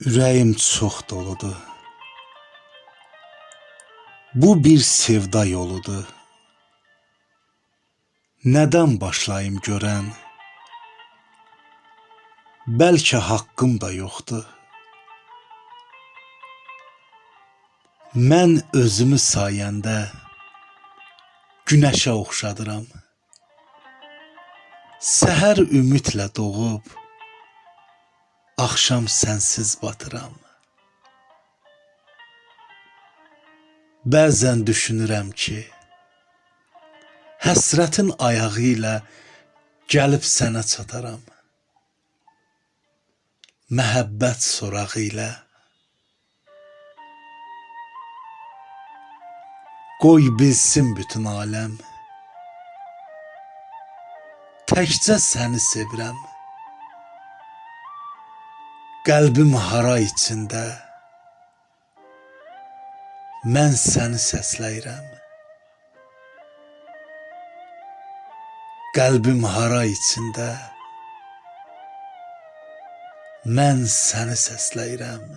Ürəyim çox doludur. Bu bir sevda yoludur. Nədən başlayım görən? Bəlkə haqqım da yoxdur. Mən özümü sayəndə günəşə oxşadıram. Səhər ümidlə doğub, axşam sənsiz batıram. Bəzən düşünürəm ki, həsrətin ayağı ilə gəlib sənə çataram. Məhəbbət sorağı ilə Qoy bilsin bütün aləm. Təkcə səni sevirəm. Qəlbim hara içində. Mən səni səsləyirəm. Qəlbim hara içində. Mən səni səsləyirəm.